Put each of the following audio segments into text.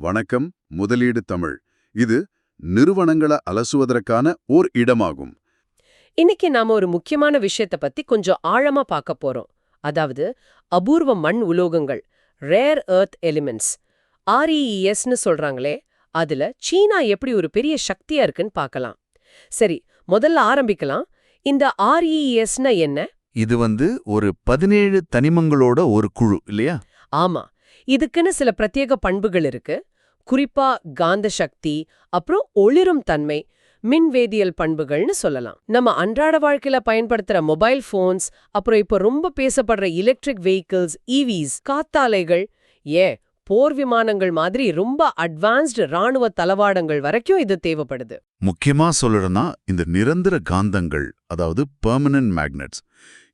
வணக்கம் முதலீடு தமிழ். இது நிறுவனங்களை அலசுவதற்கான ஓர் இடமாகும். இன்னைக்கு நாம ஒரு முக்கியமான விஷயத்த பத்தி கொஞ்சம் ஆழமா பார்க்க போறோம். அதாவது அபூர்வ மண் உலோகங்கள் ரேர் எர்த் எலிமெண்ட்ஸ் REESன்னு சொல்றாங்களே அதுல சீனா எப்படி ஒரு பெரிய சக்தியா இருக்குன்னு பார்க்கலாம். சரி முதல்ல ஆரம்பிக்கலாம். இந்த REESனா என்ன? இது வந்து ஒரு பதினேழு தனிமங்களோட ஒரு குழு இல்லையா? ஆமா. இதுக்குன்னு சில பிரத்யேக பண்புகள் இருக்கு. குறிப்பா காந்த சக்தி அப்புறம் ஒளிரும் தன்மை மின்வேதியியல் பண்புகள்னு சொல்லலாம். நம்ம அன்றாட வாழ்க்கையில பயன்படுத்துற மொபைல் போன்ஸ் அப்புறம் இப்போ ரொம்ப பேசப்படுற எலக்ட்ரிக் வெஹிக்கிள்ஸ் இவிஸ் காத்தாலைகள் ஏ போர் விமானங்கள் மாதிரி ரொம்ப அட்வான்ஸ்டு ராணுவ தளவாடங்கள் வரைக்கும் இது தேவைப்படுது. முக்கியமா சொல்லணும்னா இந்த நிரந்தர காந்தங்கள் அதாவது பெர்மனன்ட் மேக்னெட்ஸ்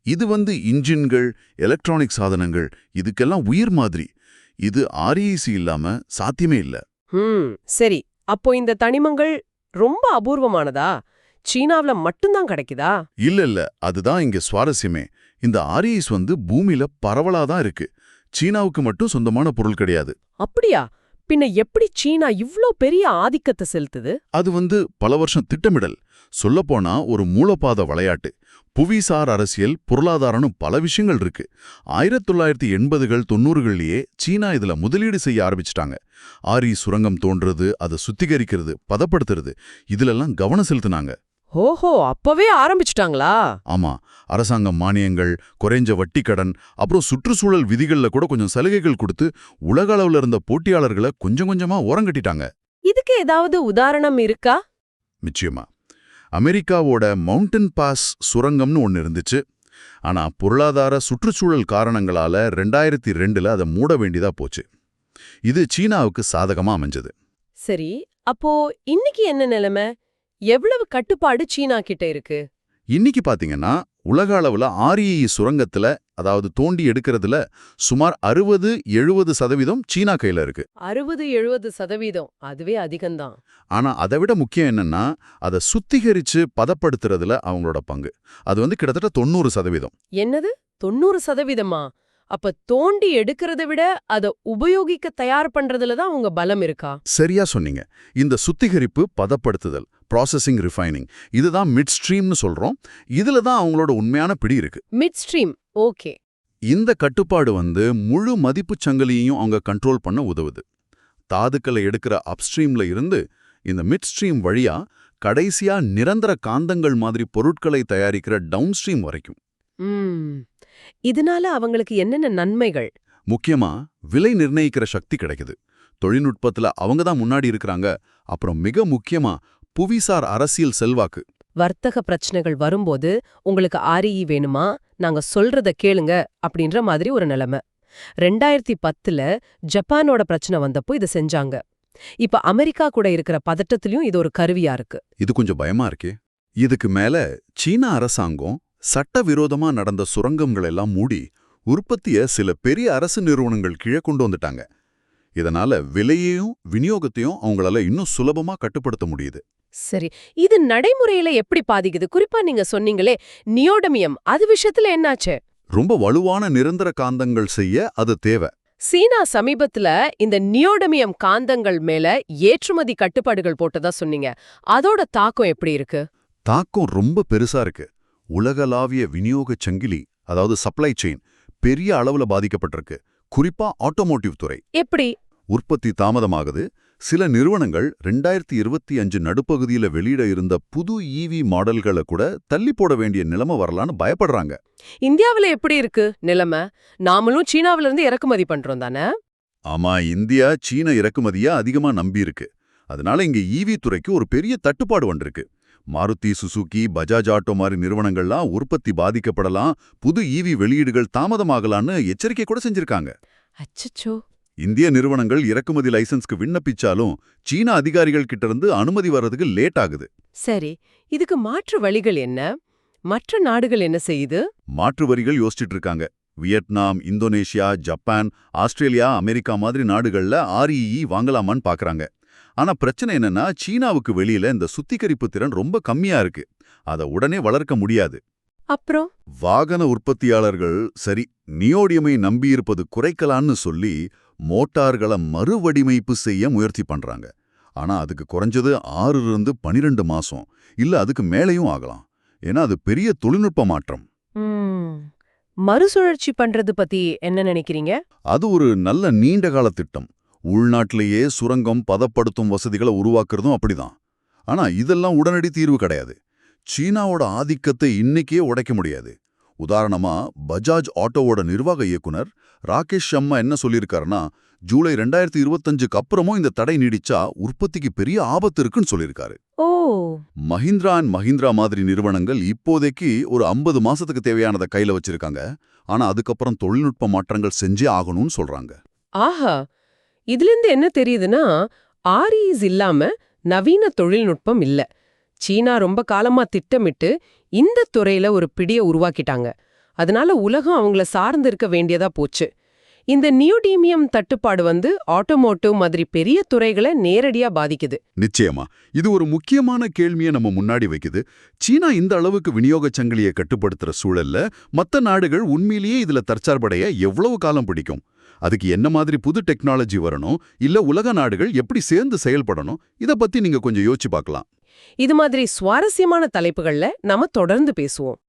இது வந்து இன்ஜின்கள் எலக்ட்ரானிக் சாதனங்கள் இதுக்கெல்லாம் உயிர் மாதிரி. இது ஆர்இசி இல்லாம சாத்தியமே இல்ல. ஹம் சரி. அப்போ இந்த தனிமங்கள் ரொம்ப அபூர்வமானதா? சீனாவுல மட்டும்தான் கிடைக்குதா? இல்ல இல்ல. அதுதான் இங்க சுவாரஸ்யமே. இந்த ஆர்இஸ் வந்து பூமியில பரவலா தான் இருக்கு. சீனாவுக்கு மட்டும் சொந்தமான பொருள் கிடையாது. அப்படியா? பின்ன எப்படி சீனா இவ்ளோ பெரிய ஆதிக்கத்தை செலுத்துது? அது வந்து பல வருஷம் திட்டமிடல். சொல்லப்போனா ஒரு மூலப்பாத விளையாட்டு. புவிசார் அரசியல் பொருளாதாரம்னு பல விஷயங்கள் இருக்கு. ஆயிரத்தி தொள்ளாயிரத்தி எண்பதுகள் தொண்ணூறுகள்லயே சீனா இதுல முதலீடு செய்ய ஆரம்பிச்சிட்டாங்க. ஆரி சுரங்கம் தோன்றது அதை சுத்திகரிக்கிறது பதப்படுத்துறது இதுலெல்லாம் கவனம் செலுத்துனாங்க. ஓஹோ அப்பவே ஆரம்பிச்சிட்டாங்களா? ஆமா அரசாங்கம் மானியங்கள் குறைஞ்ச வட்டி கடன் அப்புறம் சுற்றுச்சூழல் விதிகள்ல கூட கொஞ்சம் சலுகைகள் கொடுத்து உலக அளவுல இருந்த போட்டியாளர்களை கொஞ்சம் கொஞ்சமா ஓரங்கட்டிட்டாங்க. இதுக்கு ஏதாவது உதாரணம் இருக்கா? நிச்சயமா. அமெரிக்காவோட மவுண்டன் பாஸ் சுரங்கம்னு ஒன்று இருந்துச்சு. ஆனா பொருளாதார சுற்றுச்சூழல் காரணங்களால ரெண்டாயிரத்தி ரெண்டுல அதை மூட வேண்டியதா போச்சு. இது சீனாவுக்கு சாதகமா அமைஞ்சது. சரி அப்போ இன்னைக்கு என்ன நிலைமை? எவ்வளவு கட்டுப்பாடு சீனா கிட்ட இருக்கு? இன்னைக்கு பாத்தீங்கன்னா உலக அளவுல ஆர்இஇ சுரங்கத்துல அதாவது தோண்டி எடுக்கிறதுல சுமார் அறுபது எழுபது சதவீதம் சீனா கையில இருக்கு. அறுபது எழுபது சதவீதம். அதுவே அதிகம்தான். ஆனா அதை விட முக்கியம் என்னன்னா அதை சுத்திகரிச்சு பதப்படுத்துறதுல அவங்களோட பங்கு. அது வந்து கிட்டத்தட்ட தொண்ணூறு சதவீதம். என்னது? தொண்ணூறு சதவீதமா? அப்ப தோண்டி எடுக்கிறத விட அத உபயோகிக்க தயார் பண்றதுல தான் உங்க பலம் இருக்கா? சரியா சொன்னீங்க. இந்த சுத்திகரிப்பு பதப்படுத்துதல் ப்ராசஸிங் ரிஃபைனிங் இதுதான் மிட் ஸ்ட்ரீம்னு சொல்றோம். இதுல தான் அவங்களோட உண்மையான பிடி இருக்கு. Mid stream okay. இந்த கட்டுப்பாடு வந்து முழு மதிப்புச் சங்கிலியையும் அவங்க கண்ட்ரோல் பண்ண உதவுது. தாதுக்களை எடுக்கிற அப்ஸ்ட்ரீம்ல இருந்து இந்த மிட் ஸ்ட்ரீம் வழியா கடைசியா நிரந்தர காந்தங்கள் மாதிரி பொருட்களை தயாரிக்கிற டவுன் ஸ்ட்ரீம் வரைக்கும். இதனால அவங்களுக்கு என்னென்ன நன்மைகள்? முக்கியமா விலை நிர்ணயிக்கிற சக்தி கிடைக்குது. தொழில்நுட்பத்துல அவங்க தான் முன்னாடி இருக்கிறாங்க. அப்புறம் மிக முக்கியமா புவிசார் அரசியல் செல்வாக்கு. வர்த்தக பிரச்சனைகள் வரும்போது உங்களுக்கு ஆர்இ வேணுமா? நாங்க சொல்றத கேளுங்க அப்படின்ற மாதிரி ஒரு நிலைமை. ரெண்டாயிரத்தி பத்துல ஜப்பானோட பிரச்சனை வந்தப்போ இதை செஞ்சாங்க. இப்ப அமெரிக்கா கூட இருக்கிற பதட்டத்திலயும் இது ஒரு கருவியா இருக்கு. இது கொஞ்சம் பயமா இருக்கே. இதுக்கு மேல சீனா அரசாங்கம் சட்டவிரோதமா நடந்த சுரங்கங்கள் எல்லாம் மூடி உற்பத்திய சில பெரிய அரசு நிறுவனங்கள் கீழே கொண்டு வந்துட்டாங்க. இதனால விலையையும் விநியோகத்தையும் அவங்களால இன்னும் சுலபமா கட்டுப்படுத்த முடியுது. சரி இது நடைமுறையில எப்படி பாதிக்குது? குறிப்பா நீங்க சொன்னீங்களே நியோடமியம் அது விஷயத்துல என்னாச்சு? ரொம்ப வலுவான நிரந்தர காந்தங்கள் செய்ய அது தேவை. சீனா சமீபத்துல இந்த நியோடமியம் காந்தங்கள் மேல ஏற்றுமதி கட்டுப்பாடுகள் போட்டதா சொன்னீங்க. அதோட தாக்கம் எப்படி இருக்கு? தாக்கம் ரொம்ப பெருசா இருக்கு. உலகளாவிய விநியோகச் சங்கிலி அதாவது சப்ளை செயின் பெரிய அளவுல பாதிக்கப்பட்டிருக்கு. குறிப்பா ஆட்டோமோட்டிவ் துறை. எப்படி? உற்பத்தி தாமதமாகுது. சில நிறுவனங்கள் ரெண்டாயிரத்தி இருபத்தி அஞ்சு நடுப்பகுதியில வெளியிட இருந்த புது ஈவி மாடல்களை கூட தள்ளி போட வேண்டிய நிலைமை வரலான்னு பயப்படுறாங்க. இந்தியாவுல எப்படி இருக்கு நிலைமை? நாமளும் சீனாவில இருந்து இறக்குமதி பண்றோம் தானே? ஆமா இந்தியா சீன இறக்குமதியா அதிகமா நம்பியிருக்கு. அதனால இங்க ஈவி துறைக்கு ஒரு பெரிய தட்டுப்பாடு வந்திருக்கு. மாருதி சுசுகி பஜாஜ் ஆட்டோ மாதிரி நிறுவனங்கள்லாம் உற்பத்தி பாதிக்கப்படலாம் புது ஈவி வெளியீடுகள் தாமதமாகலான்னு எச்சரிக்கை கூட செஞ்சிருக்காங்க. அச்சச்சோ. இந்திய நிறுவனங்கள் இறக்குமதி லைசன்ஸ்க்கு விண்ணப்பிச்சாலும் சீன அதிகாரிகள் கிட்ட இருந்து அனுமதி வர்றதுக்கு லேட் ஆகுது. சரி இதுக்கு மாற்று வழிகள் என்ன? மற்ற நாடுகள் என்ன செய்யுது? மாற்று வரிகள் யோசிச்சுட்டு இருக்காங்க Vietnam Indonesia Japan Australia America மாதிரி நாடுகள்ல ஆர்இஇ வாங்கலாமான்னு பாக்குறாங்க. ஆனா பிரச்சனை என்னன்னா சீனாவுக்கு வெளியில இந்த சுத்திகரிப்பு திறன் ரொம்ப கம்மியா இருக்கு. அதை உடனே வளர்க்க முடியாது. அப்புறம்? வாகன உற்பத்தியாளர்கள் சரி நியோடியமை நம்பியிருப்பது குறைக்கலான்னு சொல்லி மோட்டார்களை மறுவடிமைப்பு செய்ய முயற்சி பண்றாங்க. ஆனா அதுக்கு குறைஞ்சது ஆறுல இருந்து பனிரெண்டு மாசம். இல்ல அதுக்கு மேலேயும் ஆகலாம். ஏன்னா அது பெரிய தொழில்நுட்ப மாற்றம். மறுசுழற்சி பண்றது பத்தி என்ன நினைக்கிறீங்க? அது ஒரு நல்ல நீண்ட கால திட்டம். உள்நாட்டிலேயே சுரங்கம் பதப்படுத்தும் வசதிகளை உருவாக்குறதும் அப்படிதான். ஆனா இதெல்லாம் உடனடி தீர்வு கிடையாது. சீனாவோட ஆதிக்கத்தை இன்னைக்கே உடைக்க முடியாது. உதாரணமா பஜாஜ் ஆட்டோவோட நிர்வாக இயக்குனர் ராகேஷ் சர்மா என்ன சொல்லியிருக்காருன்னா ஜூலை ரெண்டாயிரத்தி இருபத்தஞ்சுக்கு அப்புறமும் இந்த தடை நீடிச்சா உற்பத்திக்கு பெரிய ஆபத்து இருக்குன்னு சொல்லியிருக்காரு. ஓ. மஹிந்திரா அண்ட் மஹிந்திரா மாதிரி நிறுவனங்கள் இப்போதைக்கு ஒரு ஐம்பது மாசத்துக்கு தேவையானதை கையில வச்சிருக்காங்க. ஆனா அதுக்கப்புறம் தொழில்நுட்ப மாற்றங்கள் செஞ்சே ஆகணும்னு சொல்றாங்க. ஆஹா. இதுலேருந்து என்ன தெரியுதுன்னா ஆர்இஸ் இல்லாம நவீன தொழில்நுட்பம் இல்ல. சீனா ரொம்ப காலமா திட்டமிட்டு இந்த துறையில ஒரு பிடிய உருவாக்கிட்டாங்க. அதனால உலகம் அவங்கள சார்ந்து இருக்க வேண்டியதா போச்சு. இந்த நியோடீமியம் தட்டுப்பாடு வந்து ஆட்டோமோட்டிவ் மாதிரி பெரிய துறைகளை நேரடியா பாதிக்குது. நிச்சயமா. இது ஒரு முக்கியமான கேள்வியை நம்ம முன்னாடி வைக்குது. சீனா இந்த அளவுக்கு விநியோகச் சங்கிலியை கட்டுப்படுத்துற சூழல்ல மத்த நாடுகள் உண்மையிலேயே இதுல தற்சார்படைய எவ்வளவு காலம் பிடிக்கும்? அதுக்கு என்ன மாதிரி புது டெக்னாலஜி வரணும்? இல்ல உலக நாடுகள் எப்படி சேர்ந்து செயல்படணும்? இத பத்தி நீங்க கொஞ்சம் யோசிச்சு பார்க்கலாம். இது மாதிரி சுவாரஸ்யமான தலைப்புகள்ல நாம தொடர்ந்து பேசுவோம்.